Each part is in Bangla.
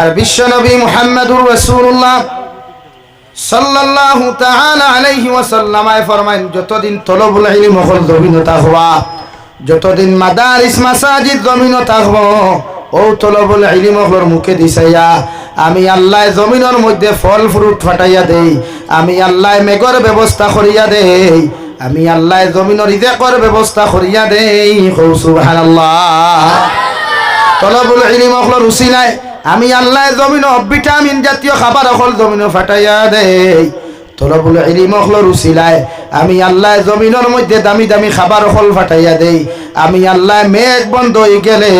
আর বিশ্বনবী মুহাম্মদুর রাসূলুল্লাহ সাল্লাল্লাহু তাআলা আলাইহি ওয়াসাল্লাম আয় ফরমাইন যতদিন তলবুল ইলম হল দবিনতা হওয়া যতদিন মাদারিস মাসাজিদ জমিনতা হব ও তলবুল ইলম হলর মুখে দিছাইয়া, আমি আল্লাহ জমিনের মধ্যে ফল ফ্রুট ফাটাইয়া দেই, আমি আল্লাহ মেঘর ব্যবস্থা করিয়া দেই, আমি আল্লাহ জমিনের ইদেকর ব্যবস্থা করিয়া দেই সুবহানাল্লাহ। তলবুল ইলিম রুচি নাই আমি আল্লাহ জমিন ভিটামিন জাতীয় খাবার অকল জমিন ফাটাইয়া দেই। তলবুল ইলিম অকলর উচিলায় আমি আল্লাহ জমিনের মধ্যে দামি দামি খাবার অকল ফাটাইয়া দেই। আমি আল্লাহ মেঘ বন্ধ হয়ে গেলে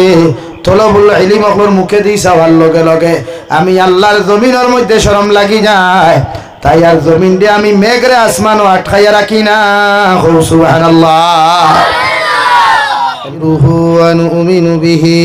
তলবুল ইলিম অকলর মুখে দিই সবার লগে লগে। আমি আল্লাহর জমিনের মধ্যে সরম লাগি যায়। তাই আর জমিন দিয়ে আমি মেঘরে আসমানও আটকাইয়া রাখি না। হো সুবহানাল্লাহ। রুহু বিহি।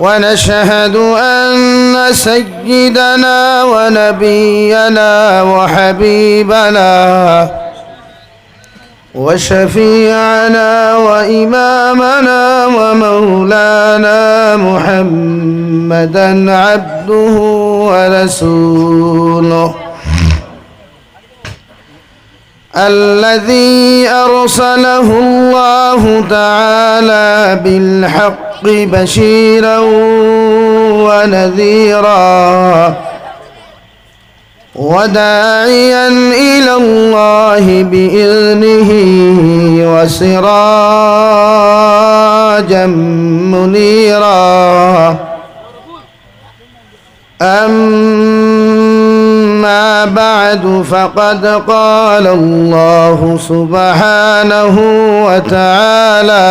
ونشهد أن سيدنا ونبينا وحبيبنا وشفيعنا وإمامنا ومولانا محمدا عبده ورسوله. الذي أرسله الله تعالى بالحق بشيرا ونذيرا وداعيا إلى الله بإذنه وسراجا منيرا. أما بعد فقد قال الله سبحانه وتعالى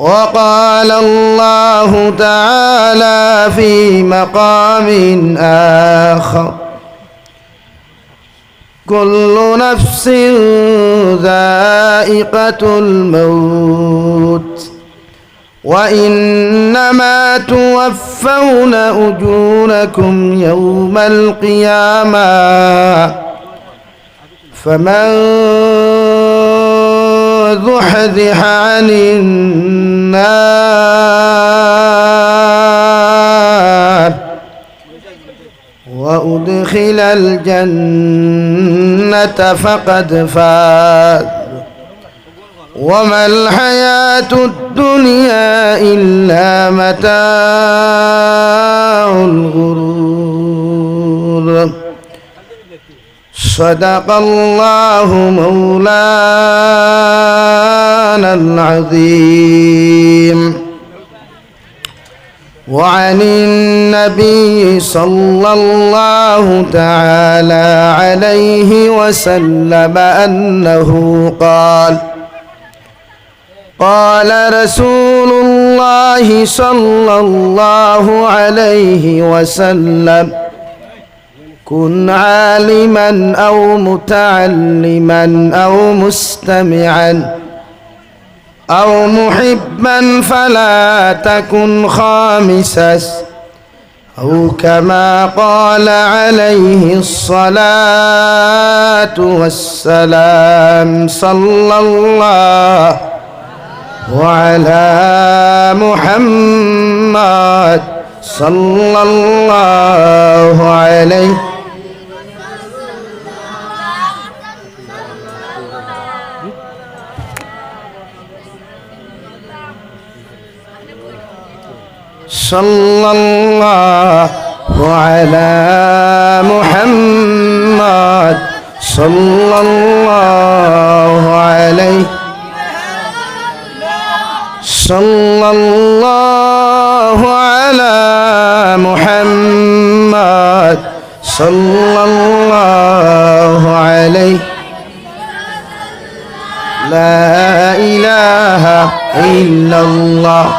وقال الله تعالى في مقام آخر. كل نفس ذائقة الموت وإنما توفون أجوركم يوم القيامة. فمن وزحزح عن النار. وأدخل الجنة فقد فاز. وما الحياة الدنيا إلا متاع الغرور. صدق الله مولاه العظيم. وعن النبي صلى الله تعالى عليه وسلم أنه قال قال رسول الله صلى الله عليه وسلم كن عالما أو متعلما أو مستمعا أو محبا فلا تكن خامسا. أو كما قال عليه الصلاة والسلام صلى الله وعلى محمد صلى الله عليه صلى الله على محمد صلى الله عليه صلى الله على محمد صلى الله عليه لا إله إلا الله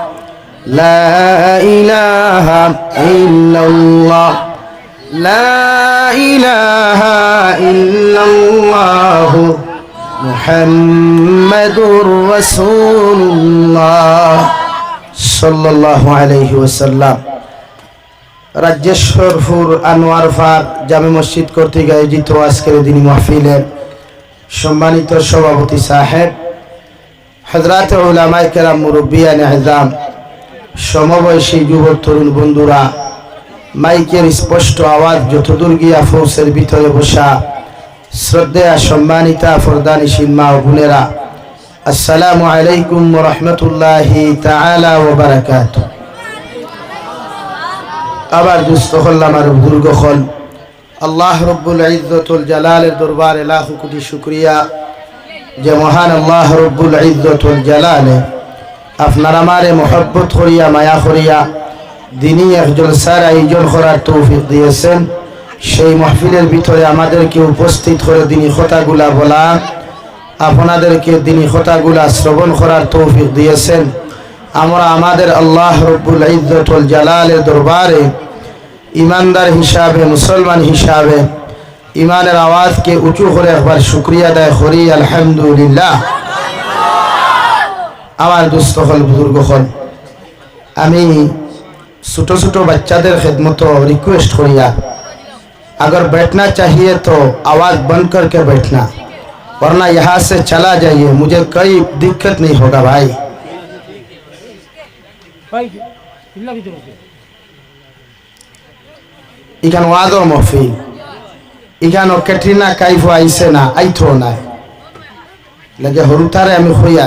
لا إله إلا الله لا إله إلا الله محمد رسول الله صلى الله عليه وسلم রাজ্যেশ্বরপুর আনোয়ার ফার জামে মসজিদ কর্তৃক আয়োজিত আজকের দিন মাহফিলের সম্মানিত সভাপতি সাহেব হজরত উলামাই কেরাম মুরব্বিয়ান এহজাম সমবয়সী যুবক তরুণ বন্ধুরা, মাইকের স্পষ্ট আওয়াজ যতদূর গিয়া ফৌসের ভিতরে বসা, শ্রদ্ধেয়া সম্মানিতা ফরদানিশীল মা ও বোনেরা, আসসালামু আলাইকুম রহমতুল্লাহি বারাকাতুহু। আবার দুস্থ হল্লাম আর বুজুর্গ হল। আল্লাহ রব্বুল ইজ্জতুল জালালের দরবারে লাখ কোটি শুক্রিয়া। যে মহান আল্লাহ রব্বুল ইজ্জতুল জালালে আপনার আমারে মহব্বত করিয়া, মায়া করিয়া দিনই একজন স্যার আয়োজন করার তৌফিক দিয়েছেন। সেই মাহফিলের ভিতরে আমাদেরকে উপস্থিত করে দিনী কথাগুলা বলা, আপনাদেরকে দিনী কথাগুলা শ্রবণ করার তৌফিক দিয়েছেন। আমরা আমাদের আল্লাহ রব্বুল ইজ্জতুল জালালের দরবারে ইমানদার হিসাবে, মুসলমান হিসাবে ইমানের আওয়াজকে উঁচু করে একবার শুক্রিয়া দেয় করি, আলহামদুলিল্লাহ। আমার দুস্থ হল বুজুর্গ হল আমি ছোট ছোট বাচ্চাদের খেদমত रिक्वेस्ट करिया अगर बैठना चाहिए तो आवाज़ बंद करके बैठना वरना यहाँ से चला जाइए मुझे कोई दिक्कत नहीं होगा भाई ভাই ইল্লা ভিতরে আছে ইখান ওয়াদো মহফিল ইখান ক্যাটরিনা কাইফো আইসে না আইথো না লাগে হরুতারে আমি হইয়া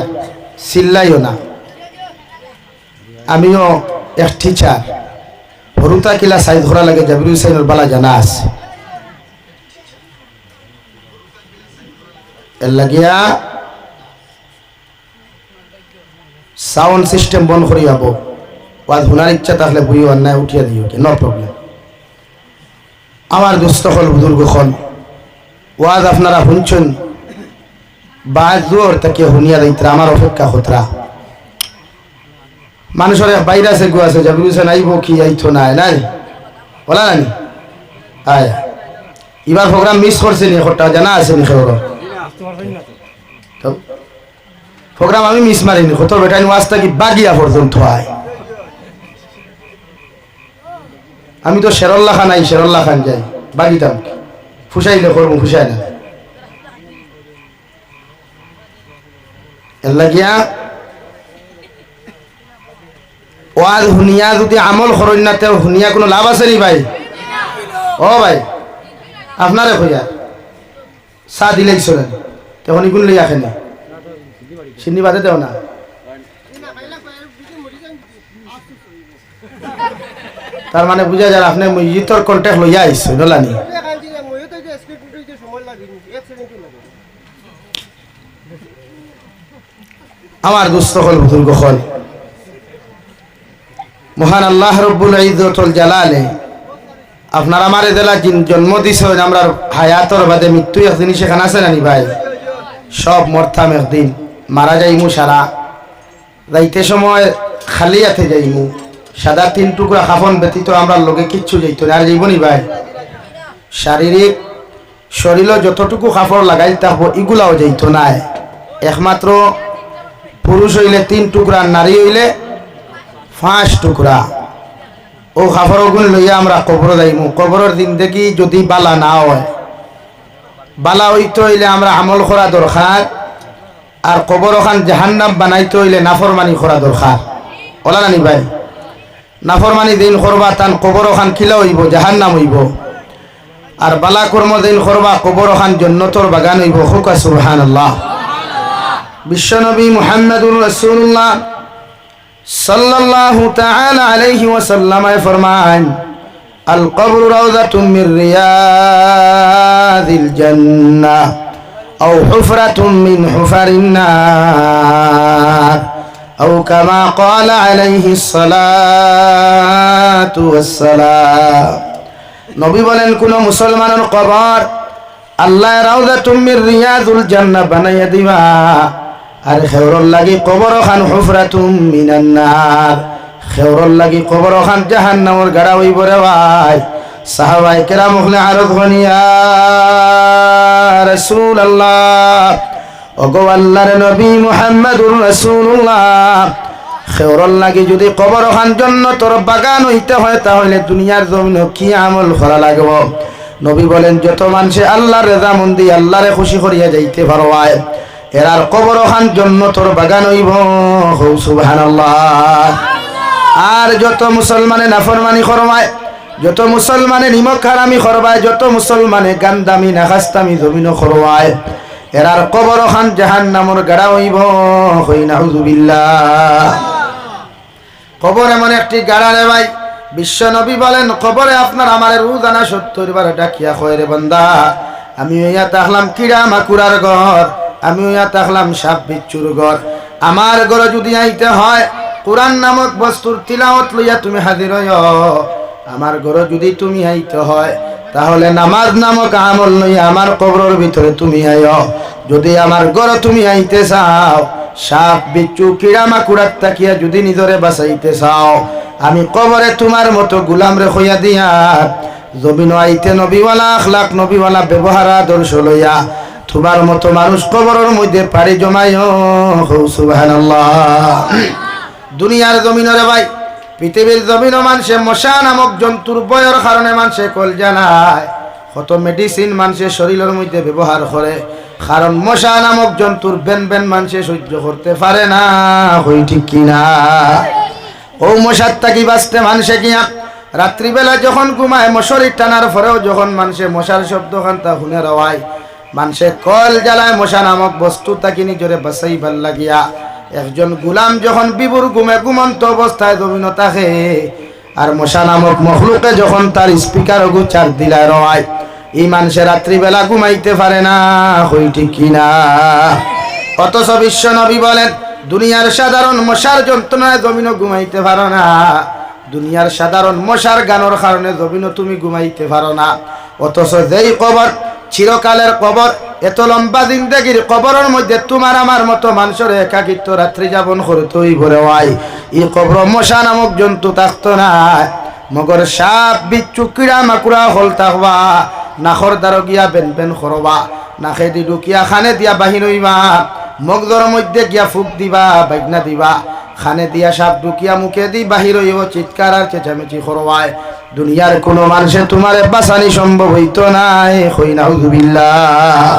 চিল্লাইও না। আমিও এক টিচার হরুতা কিলা সাইড ধরা লাগে, জাবির হুসাইনের বালা জানা আছে। এর লাগিয়া সাউন্ড সিস্টেম বন্ধ করি যাব ওয়াজ শোনার ইচ্ছা থাকলে বুঝিও নাই উঠিয়া দিও নো প্রবলেম আমার দুস্থ হল বুজুর্গ হল ওয়াজ আপনারা শুনছেন? বাজ জোর তাকে শুনিয়া দিতরা আমার অপেক্ষা হতরা। মানুষের বাইরে আছে গো আছে জাবির হোসেন আইব, কি আইতো না নাই? বলা নানি আয়। এবার প্রোগ্রাম মিস করছে নি হঠাৎ জানা আছে নি খবর? প্রোগ্রাম আমি মিস মারিনি কত বেটাইন ওয়াজটা কি বাগিয়া পর্যন্ত আয়। আমি তো শেরল্লা খান আই শেরল্লা খান যাই, বাগিতাম ফুসাইলে করব ফুসাই না এর লাগিয়া ওয়াজ হুনিয়া যদি আমল করেন না তেও হুনিয়া কোনো লাভ আছে নি ভাই? ও ভাই, আপনারে কইয়া। চা দিলেই চলেন তখন ইগুন লই আখে না চিনি বাদে দেও না। তার মানে বুঝা যায়, আপনি ইতর কন্টেক্ট লইয়া আইছো নলানি আমার দুস্থ হল বুজুর্গ হল মহান আল্লাহ রব্বুল ইজ্জতুল জালালে, আপনার আমার এদেলা জিন জন্ম দিছে আমরা হায়াতর বাদে মৃত্যু একদিন সেখানে আছে নানি ভাই? সব মরতাম একদিন, মারা যাইমু সারা। যাইতে সময় খালি হাতে যাইমু। সাদা তিন টুকরা খাফন ব্যতীত আমরা লোকে কিচ্ছু যাইতো আর যাইব নি ভাই? শারীরিক শরীরে যতটুকু কাপড় লাগাই থাকব এগুলাও যাইতো নাই। একমাত্র পুরুষ হইলে তিন টুকরা, নারী হইলে পাঁচ টুকরা। ও কাপড় গুণ লইয়া আমরা কবর যাইমু। কবরের দিন দেখি যদি বালা না হয়। বালা হইতে হইলে আমরা আমল করা দরকার। আর কবর খান জাহান্নাম বানাইতে হইলে নাফরমানি করা দরকার। ওলা নানি ভাই, নাফরমানি দিন করবা তান কবর খান খিলা হইব, জাহান্নাম হইব। আর বালা কর্ম দিন করবা কবর খান জন্নতর বাগান হইব। হুকা সুবহান আল্লাহ বিশ্বনবী মোহাম্মদুর রসুল্লাহ সাল্লাল্লাহু তাআলা আলাইহি ওয়াসাল্লামায় ফরমান আল কবরু রাউযাতুম মির রিয়াদিল জান্নাহ, আও হুফরাতুম মিন হুফারিন নার, আও কামা ক্বালা আলাইহি সালাতু ওয়াসসালাম। নবী বলেন, কোন মুসলমানের কবর আল্লাহ রাউযাতুম মির রিয়াদুল জান্নাহ বানাইয়া দিবা। আর খেওরর লাগি কবর খান হুফরাতুম মিনান নার। খেওরর লাগি কবর খান জাহান্নামের গাড়া হইব রে ভাই। সাহাবাই কেরাম হলে আরত গনিয়া রাসূলুল্লাহ, ওগো আল্লাহর নবী মুহাম্মদুর রাসূলুল্লাহ খেওরল লাগে যদি কবর খান জন্য তোর বাগান হইতে হয় তাহলে দুনিয়ার জমিন কি আমল করা লাগব? নবী বলেন, যত মানুষে আল্লাহর রেজা মন্দি আল্লাহরে খুশি করিয়া যাইতে পারো আয় এরার কবর খান জন্য তোর বাগান হইব। হৌ সুবহানাল্লাহ। আর যত মুসলমানে নাফরমানি করবায় যত মুসলমানে নিমক হারামি করবায় যত মুসলমানে গান্দামি নাখাস্তামি জমিন করবায় এরার কবর খান জাহান নামর গাড়া হইব। হই, নাউজুবিল্লাহ। কবর এমন একটি গাড়া রে ভাই, বিশ্ব নবী বলেন, কবরে আপনার আমার রোজানা সত্তর বার ডাকিয়া, কয় রে বন্দা, আমি ইয়া তাকলাম কিড়া মাকুরার ঘর আমি ইয়া তাকলাম সাপ বিচ্ছুর ঘর। আমার ঘরে যদি আইতে হয়, কোরআন নামক বস্তুর তিলাওয়াত লইয়া তুমি হাজির হইয় আমার ঘরে যদি তুমি আইতে হয়, তাহলে নামাজ নামক আমল লইয়া আমার কবরের ভিতরে তুমি আইয় যদি আমার ঘরে তুমি আইতে চাও, সাপ বিচ্ছু কিড়া মাকুড়ার তাকিয়া যদি নিজরে বাঁচাইতে চাও, আমি কবরে তোমার মতো গুলাম রে হইয়া দিয়া জমিন আইতে নবীওয়ালা আখলাক, নবীওয়ালা ব্যবহার, আদর্শ লইয়া তোমার মতো মানুষ কবরের মধ্যে পাড়ি সুবহানাল্লাহ। দুনিয়ার জমিনরে ভাই, পৃথিবীর জমিন মানুষে মশা নামক জন্তুর বয়র কারণে মানুষে কল জানায় কত মেডিসিন মানুষের শরীরের মধ্যে ব্যবহার করে, কারণ মশা নামক জন্তুর বেন বেন মানুষে সহ্য করতে পারে না, হই ঠিক কিনা? ও মশার তাকি বাঁচতে মানুষে কিয়া? রাত্রিবেলা যখন ঘুমায়, মশারি টানার পরেও যখন মানুষে মশার শব্দ খান তা শুনে রওয়ায় মানুষে কল জ্বালায় মশা নামক বস্তু তাকে নিজরে বাসাই ভালো লাগিয়া। একজন গুলাম যখন বিবুর ঘুমে ঘুমন্ত অবস্থায় জমিন থাকে আর মশা নামক মখলুকে যখন তার স্পিকার গু চার দিলায় রওয়ায় এই মানুষে রাত্রিবেলা ঘুমাইতে পারে না হই কিনা অথচ বিশ্ব নবী বলেন, দুনিয়ার সাধারণ মশার যন্ত্রণায় জমিনও ঘুমাইতে পারো না। দুনিয়ার সাধারণ মশার গানোর কারণে জমিনও তুমি ঘুমাইতে পারো না। অথচ যেই কবর চিরকালের কবর, এত লম্বা জিন্দগির কবরের মধ্যে তোমার আমার মতো মানুষের একাকিত্ব রাত্রি যাপন করতে হইব রে ভাই ই কবর মশা নামক জন্তু থাকতো না। মগর সাপ, বিচ্ছু, কিড়া, মাকুড়া হল থাকবা নাখর দ্বারা গিয়া বেন বেন করবা নাখে দি ঢুকিয়া, খানে দিয়া বাহির মগদর মধ্যে গিয়া ফুক দিবা বাইগনা দিবা। খানে দিয়া সাপ ঢুকিয়া মুখে দি, বাহির হইব চিৎকার আর চেঁচামেচি করবায়। দুনিয়ার কোনো মানুষে তোমার বাঁচানি সম্ভব হইতো নাই, হই নাউজুবিল্লাহ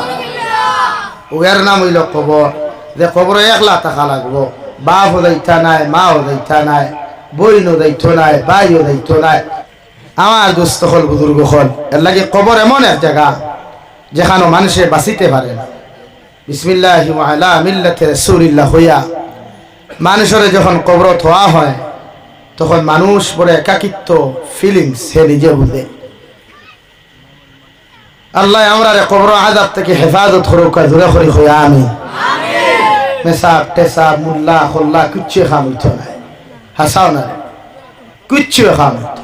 ওয়ার নাম হইল কবর। যে কবর একলা টাকা লাগবো। বাপ দায়িত্ব নাই, মাও দায়িত্ব নাই, বইনও দায়িত্ব নাই, ভাইও দায়িত্ব নাই। আমার দুস্থ হল বুজুর্গ হল। এর লাগে কবর এমন এক জায়গা, যেখানে মানুষে বাঁচিতে পারে না। বিসমিল্লাহ আলা মিল্লাতে রসুলিল্লাহ হইয়া মানুষের যখন কবর থোয়া হয়, তখন মানুষ বড় একাকিত্ব ফিলিংস সে নিজে বুঝে। আল্লাহ আমরা কবর আজাব থেকে হেফাজত করুক জোরে করি হইয়া আমি মেসাব টেসাব মুল্লা, খোল্লা, কিচ্ছু খাম হইতো না হাসাও না। কিচ্ছু খাম হইতো।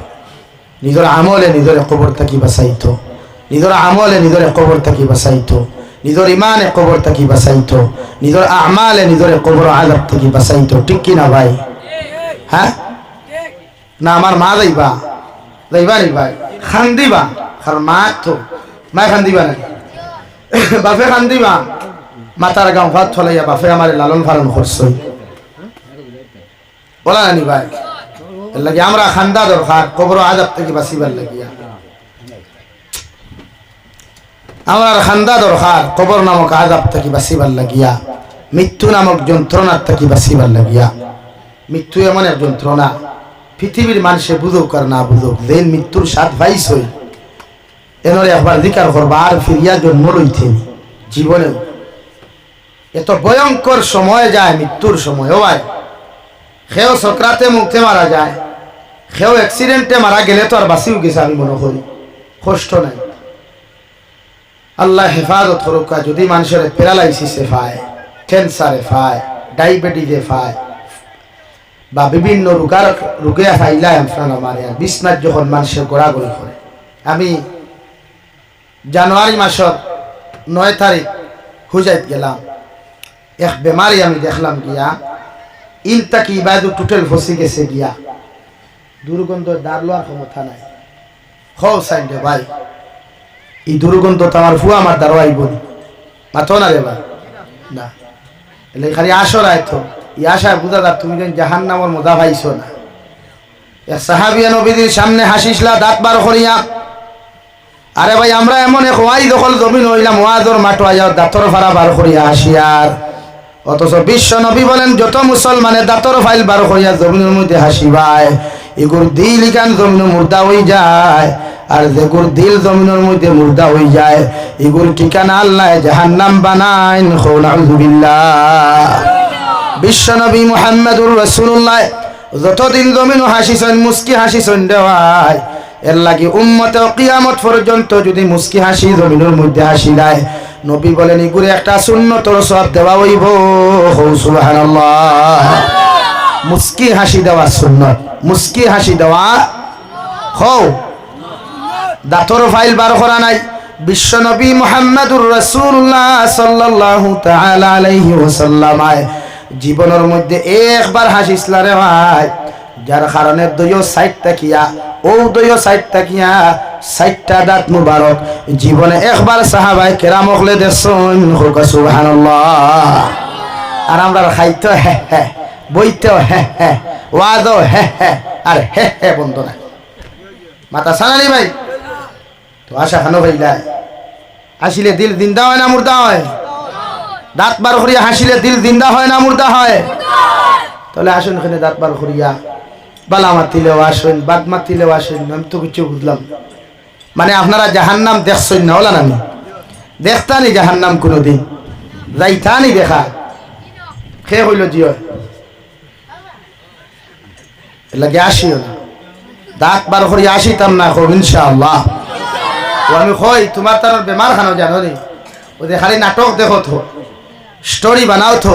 নিজের আমলে নিজের কবর থাকি বাঁচাইতো। নিজের আমলে নিজের কবর থাকি বাঁচাইতো। নিজের ইমানে কবর থাকি বাঁচাইতো, নিজের আমালে নিজের কবর আজাব থেকে বাঁচাইতো, ঠিক কিনা ভাই? হ্যাঁ? না, আমার মা যাইবা যাইবা নি ভাই, খান্দিবা আর মা তো মা খান্দিবা নাকি? বাপে খান্দিবা, মাতার গাঁও ভাত ফলাইয়া বাপে আমার লালন পালন করছই বলা নানি ভাই লাগে আমরা খান্দা দরকার, কবর আজাব থেকে বাঁচিবার লাগিয়া। আমার খান্দা দরকার, কবর নামক আজাব থাকি বাঁচিবার লাগিয়া, মৃত্যু নামক যন্ত্রণার থাকি বাঁচিবার লাগিয়া। মৃত্যু এমন এক যন্ত্রণা, পৃথিবীর মানুষে বুঝুক আর না বুঝুক যেন মৃত্যুর সাত ভাইস হই এনরে একবার দিকার করবা, আর ফিরিয়া জন্ম লইতে জীবনে। এত ভয়ঙ্কর সময় যায়, মৃত্যুর সময় ভাই সেও সক্রাতে মুক্তে মারা যায়। সেও অ্যাক্সিডেন্টে মারা গেলে তো আর বাঁচিও গেছে আমি মনে করি? কষ্ট নাই। আল্লাহ হেফাজত করুকা যদি মানুষের প্যারালাইসিসে পায় ক্যান্সারে পায় ডায়াবেটিসে পায় বা বিভিন্ন রোগার রোগে ফাইলায় আপনার মানে বিছনাথ যখন মানুষের গোড়াগড়ি করে। আমি জানুয়ারি মাসের নয় তারিখ হুজাইত গেলাম। এক বেমারি আমি দেখলাম গিয়া, ইলতা কি বাইদু টোটাল ফসি গেছে গিয়া। দুর্গন্ধ দাঁড় লোয়ার ক্ষমতা নাই। হও সাইডে ভাই। এই দুর্গন্ধ তো আমার ফুয়া আমার দ্বারা আইব মাথো না রে ভাই না। এলে খালি আসর আইতো ই আশায় বুঝা যাক তুমি যেন জাহান নামর মজা পাইছো না। সাহাবিয়া নবীদের সামনে হাসিসলা, দাঁত বার করিয়া। আরে ভাই, আমরা এমন এক ওয়াই দখল জমিন হইলাম, ওয়াজর মাটো আয়া দাঁতর ফাড়া বার করিয়া হাসিয়ার অথচ বিশ্ব নবী বলেন, যত মুসলমানে দাঁতর ফাইল বার করিয়া জমিনের মধ্যে হাসিবায় এগুর দিল ইকান জমিন মুর্দা হয়ে যায়। আর যেগুর দিল জমিনের মধ্যে মুর্দা হয়ে যায়। এগুর ঠিকানা আল্লাহ জাহান্নাম বানাইন খৌলাউজুবিল্লাহ বিশ্বনবী মুহাম্মদুর রসুল্লাহ যতদিন জমিন হাসিছেন মুস্কি হাসিছেন দেওয়ায় এর লাগি উম্মতে কিয়ামত পর্যন্ত যদি মুস্কি হাসি জমিনের মধ্যে হাসি দেয়, নবী বলেন ইগুরে একটা শূন্যতর সব দেওয়া হইব। সুবহানাল্লাহ। মুস্কি হাসি দেওয়া সুন্নত, মুস্কি হাসি দেওয়া হও। দাঁতর ফাইল বার করা নাই। বিশ্বনবী মোহাম্মদুর রসুল্লাহ তাআলা আলাইহি ওয়াসাল্লামায় জীবনের মধ্যে একবার হাসিসলা রে ভাই যার কারণে দইও সাইড তাকিয়া ও দইও সাইড তাকিয়া সাইডটা দাঁত মুবারক। জীবনে একবার সাহাবাই কেরাম হলে দেখছেন সুবহানাল্লাহ। আর আমরা খাইতো হে হে বইতেও হে হে, ওয়াদও হে হে, আর হে হে বন্ধ না মাতা সানানি ভাই। তো আশা খানো ভাইলা আসিলে দিল দিন্দা হয় না মুর্দা হয়? দাঁত বার করিয়া হাসিলে দিল দিন্দা হয় না মুর্দা হয়? তাহলে আসুন এখানে দাঁত বার করিয়া। বালা মাতিলেও আসুন, বাদ মাতিলেও আসুন, আমি তো কিছু বুঝলাম। মানে আপনারা জাহান্নাম দেখছেন না ওলা আমি। দেখতানি জাহান্নাম কোনোদিন। যাইতানি দেখা। সে হইল জিও? লাগে আসিও না। দাঁত বার করিয়া আসিতাম না ইনশাআল্লাহ। আমি কই তোমার তার বেমার খানো জানো নি ওদের খালি নাটক দেখো তো স্টোরি বানাও তো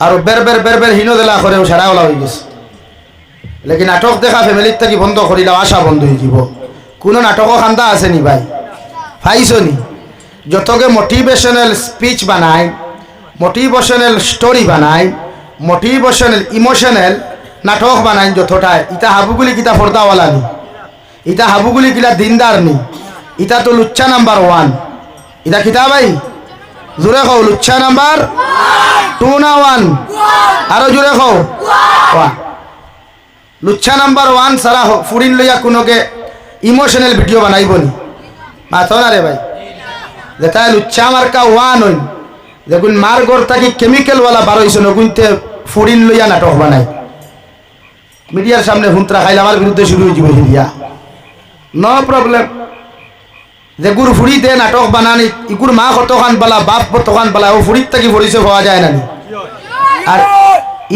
আর বের বের বের বের হিনো দেলা করে সারা ওলা হয়ে গেছে। লেকিন নাটক দেখা ফ্যামিলির থেকে বন্ধ করিলাম আশা বন্ধ হয়ে যাব। কোনো নাটকও খান্দা আছে নি ভাই? পাইছো নি? যতকে মোটিভেশনাল স্পিচ বানায় মোটিভেশনাল স্টোরি বানায় মোটিভেশনাল ইমোশনাল নাটক বানায় যতটাই ইটা হাবুগুলি কিতা ফর্দাওয়ালা নি? ইটা হাবুগুলি কিলা দিনদার নি? ইটা তো লুচ্চা নাম্বার ওয়ান। ইটা কিতা ভাই? জোরে কও, লুচ্চা নাম্বার টু না ওয়ান? আরও জোরে ওয়ান লুচ্ছা নাম্বার ওয়ান সারা ফুরিন লইয়া কোনোকে ইমোশনাল ভিডিও বানাইব নি মাথো না রে ভাই। যেটা লুচ্ছা মার্কা ওয়ান হইন দেখুন মার গড় থাকি কেমিক্যালওয়ালা বার হয়েছে নগুনতে ফুরিন লইয়া নাটক বানাই মিডিয়ার সামনে হুন্তরা খাইলে আমার বিরুদ্ধে শুরু হয়ে যাবে মিডিয়া নো প্রবলেম যে গুর ফুড়িতে নাটক বানানি ইগুর মা কতখান বালা বাপ কতখান বালা ও ফুড়ির থাকি পরিচয় পাওয়া যায় না? আর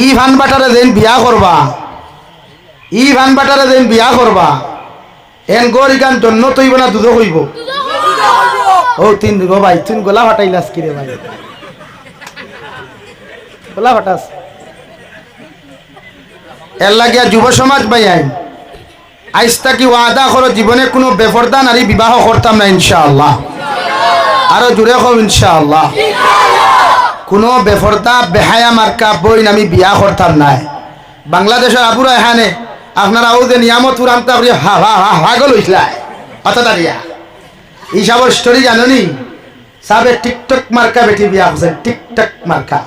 ই ভান বাটারে যেন বিয়া করবা ই ভান বাটারে যেন বিয়া করবা এন গর ইগান জন্য তৈব না দুধ হইব। ও তিন গো ভাই তুই গোলা ফাটাইলাস কিরে ভাই। গোলা ফাটাস এর লাগিয়া যুব সমাজ ভাই আইন। আইসটা কি ওয়াদা করো, জীবনে কোনো বেফরদা নারী বিবাহ করতাম না, ইনশাআল্লাহ। আরও জুড়ে কম ইনশাআল্লাহ। কোনো বেফরদা বেহায়া মার্কা বই আমি বিয়া করতাম নাই বাংলাদেশের আবুরা এখানে আপনারা ও যে নিয়ামত উড়ামতা আপনি হা হা হা হাগল হইছিলাই অতটা দিয়া। হিসাবর স্টোরি জাননি সাবে টিকটক মার্কা বেটি বিয়া করছেন, টিকটক মার্কা।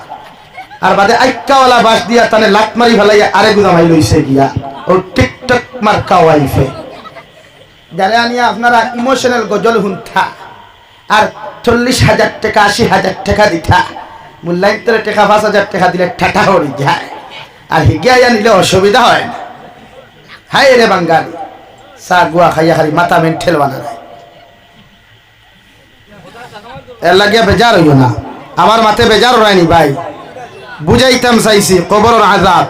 আর বাদে আইকাওয়ালা বাস দিয়া তানে লাত মারি ফেলাই আরে গুদামাই লইছে গিয়া। ও টিকটক মার্কা ওয়াইফে যারা আনিয়া আপনারা ইমোশনাল গজল হুন্থা, আর চল্লিশ হাজার টাকা, আশি হাজার টাকা দিতা মূল্যায়িতরে টাকা, পাঁচ হাজার টাকা দিলে ঠাটা হয়ে যায়। আর হিগিয়া নিলে অসুবিধা হয় না। হাই রে বাঙ্গালি চা গুয়া খাইয়া খালি মাথা মেন ঠেলবানা নাই এর লাগিয়া বেজার হইও না। আমার মাথে বেজার হয়নি ভাই। বুঝাইতাম চাইছি, কবরের আজাব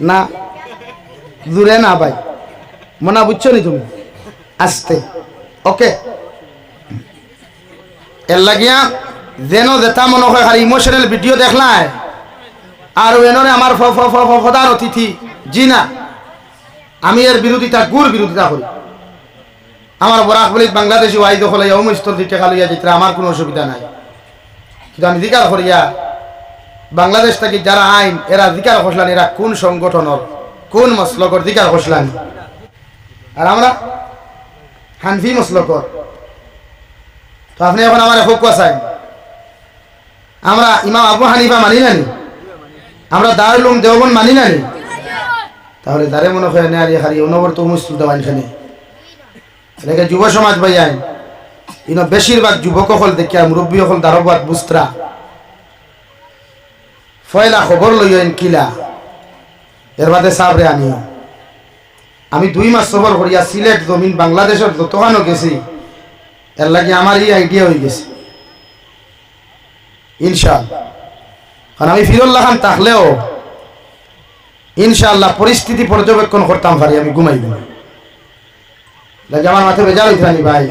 না, দূরে না ভাই। মনা বুঝছ নি তুমি? আসতে। ওকে। এর লাগিয়া যেন যেটা মনে হয় খালি ইমোশনাল ভিডিও দেখলাই। আর এনরে আমার প্রধান অতিথি। জি না। আমি এর বিরোধিতা, গুর বিরোধিতা করি। আমার বরাক বলি বাংলাদেশি ওয়াই দখল অমস্তর দিতে খালিয়া যেতে, আমার কোনো অসুবিধা নাই। কিন্তু আমি জিকার করিয়া বাংলাদেশ থেকে যারা আইন, এরা জিকার খসলান, এরা কোন সংগঠনের, কোন মসলকর জিকার খসলান? আর আমরা হানফি মসলকর। তো আপনি এখন আমার হোক চাই। আমরা ইমাম আবু হানিফা মানি নানি আমরা দারুলুম দেওবন মানি নানি তাহলে দারে মনে হয় নেয়ারি খালি অনবরত মুসলিম দেওয়ান খানে এটাকে যুব সমাজ ভাই আইন, ইনো বেশিরভাগ যুবক হল দেখিয়া মুরব্বী হল দারবাদ বুস্ত্রা। ফয়লা খবর লইয়েন কিলা এর বাদে সাবরে আনিও। আমি দুই মাস সফর করিয়া সিলেট জমিন বাংলাদেশের যতখানো গেছি, এর লাগে আমার এই আইডিয়া হয়ে গেছে। ইনশাআল্লাহ। কারণ আমি ফিরুল্লাহ খান থাকলেও ইনশাআল্লাহ পরিস্থিতি পর্যবেক্ষণ করতাম পারি আমি ঘুমাই ঘুমাই লাগে আমার মাথায় বেজার হইতানি ভাই।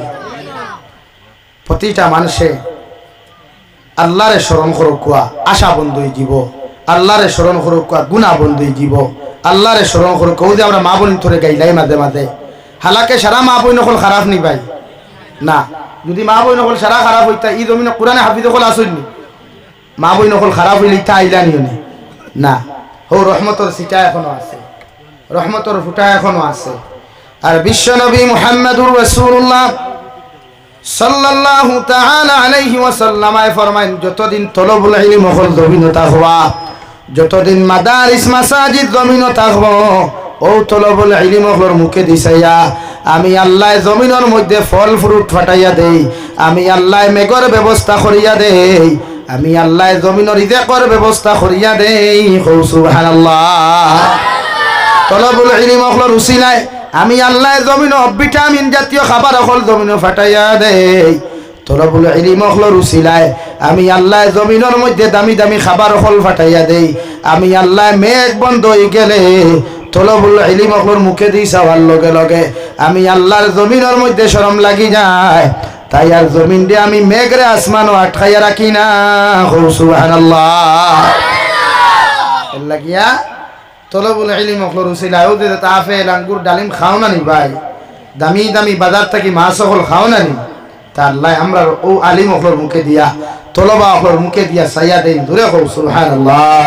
প্রতিটা মানুষে আল্লাহরে স্মরণ করুক কুয়া, আশা বন্ধুই জীব। আল্লাহরে স্মরণ করুক গুণা বন্ধুই জীব। আল্লাহরে স্মরণ করুক কৌ যে আমরা মা বোন ধরে গাইলাই মাঝে মাঝে। হালাকে সারা মা বই নকল খারাপ নি ভাই? না। যদি মা বই নকল সারা খারাপ হইতা, ই জমিনে কোরআনে হাফিজ নকল আসুননি মা বই নকল খারাপ হইলে ইটা আইলা নিও নি। না। হো, রহমতর সিটা এখনও আছে। রহমতর ফুটা এখনও আছে। আর বিশ্বনবী মুহাম্মদুর রাসূলুল্লাহ সাল্লাল্লাহু তাআলা আলাইহি ওয়াসাল্লামায় ফরমাইন, যতদিন তলবুল ইলম হল জমিনতা হওয়া, যতদিন মাদারিস মাসাজিদ জমিন থাকব ও তলবুল ইলম হলর মুখে দিছাইয়া, আমি আল্লাহ জমিনের মধ্যে ফল ফ্রুট ফাটাইয়া দেই, আমি আল্লাহ মেঘর ব্যবস্থা করিয়া দেই, আমি আল্লাহ জমিনের ইদেকর ব্যবস্থা করিয়া দেই। হৌ সুবহানাল্লাহ। তলবুল ইলিম রুচি নাই আমি আল্লাহ জমিন ভিটামিন জাতীয় খাবার অকল জমিন ফাটাইয়া দেই। তলবুল ইলিম অকল রুচি নাই আমি আল্লাহ জমিনের মধ্যে দামি দামি খাবার অকল ফাটাইয়া দেই। আমি আল্লাহ মেঘ বন্ধ হয়ে গেলে তলবুল ইলিম অকলর মুখে দিই চাওয়ার লগে লগে। আমি আল্লাহর জমিনের মধ্যে শরম লাগি যায়। তাই আর জমিন দিয়ে আমি মেঘরে আসমানও আটকাইয়া রাখি না। সুবহানাল্লাহ। এর লাগিয়া তলবুল ইলিম অকলর উসিলা যে তাফেল, আঙ্গুর, ডালিম খাও না নি ভাই? দামি দামি বাজার থাকি মাছ অকল খাও না নি? তা আল্লাহ আমরা ও আলিম অকলর মুখে দিয়া, তলবা অকলর মুখে দিয়া সাইয়া দেন ধরে সুলহান সুবহানাল্লাহ।